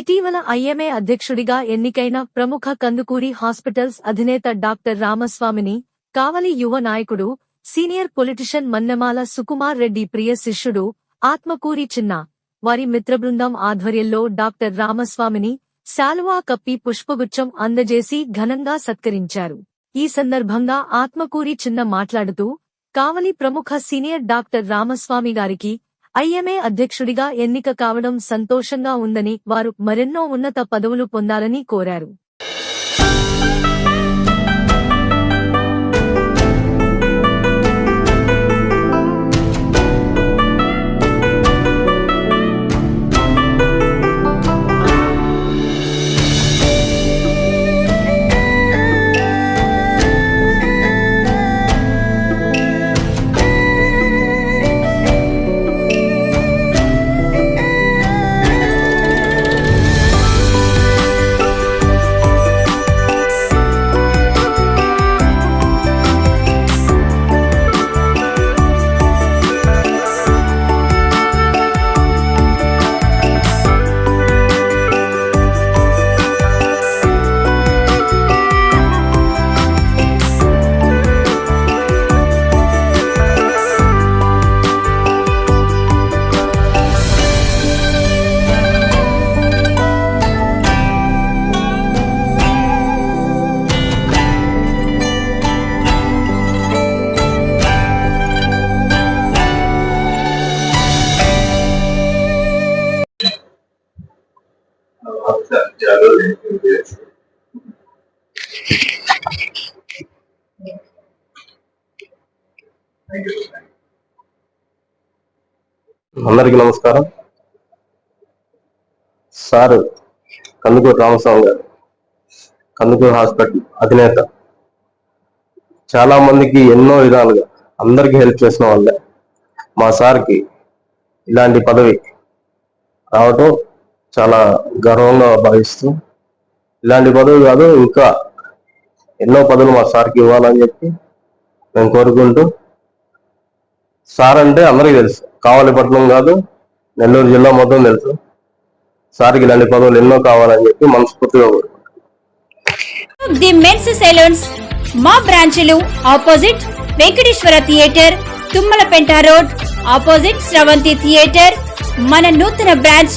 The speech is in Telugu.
ఇటీవల ఐఎంఏ అధ్యక్షుడిగా ఎన్నికైన ప్రముఖ కందుకూరి హాస్పిటల్స్ అధినేత డాక్టర్ రామస్వామిని కావలి యువ నాయకుడు సీనియర్ పొలిటిషియన్ మన్నెమాల సుకుమార్ రెడ్డి ప్రియ శిష్యుడు ఆత్మకూరి చిన్న వారి మిత్రబృందం ఆధ్వర్యంలో డాక్టర్ రామస్వామిని శాలువా కప్పి పుష్పగుచ్చం అందజేసి ఘనంగా సత్కరించారు. ఈ సందర్భంగా ఆత్మకూరి చిన్న మాట్లాడుతూ కావలి ప్రముఖ సీనియర్ డాక్టర్ రామస్వామి గారికి ఐఎంఏ అధ్యక్షుడిగా ఎన్నిక కావడం సంతోషంగా ఉందని వారు మరెన్నో ఉన్నత పదవులు పొందాలని కోరారు. అందరికి నమస్కారం. సార్ కందుకూరు రామస్వామి గారు కందుకూరు హాస్పిటల్ అధినేత. చాలా మందికి ఎన్నో విధాలుగా అందరికీ హెల్ప్ చేసిన వాళ్ళే. మా సార్కి ఇలాంటి పదవి రావటం చాలా గర్వంగా భావిస్తూ ఇలాంటి పదవి కాదు ఇంకా ఎన్నో పదవులు మా సార్కి ఇవ్వాలని చెప్పి మేము కోరుకుంటూ సార్ అంటే అందరికీ తెలుసు కావలిపట్నం కాదు నెల్లూరు జిల్లా మొత్తం తెలుసు సార్కి ఇలాంటి పదవులు ఎన్నో కావాలని చెప్పి మనస్ఫూర్తిగా కోరుకుంటున్నాను. ది మెన్స్ సెలూన్స్ మా బ్రాంచ్లు opposite Venkateswara theatre Tummalapenta road opposite Sravanthi theatre మన నూతన బ్రాంచ్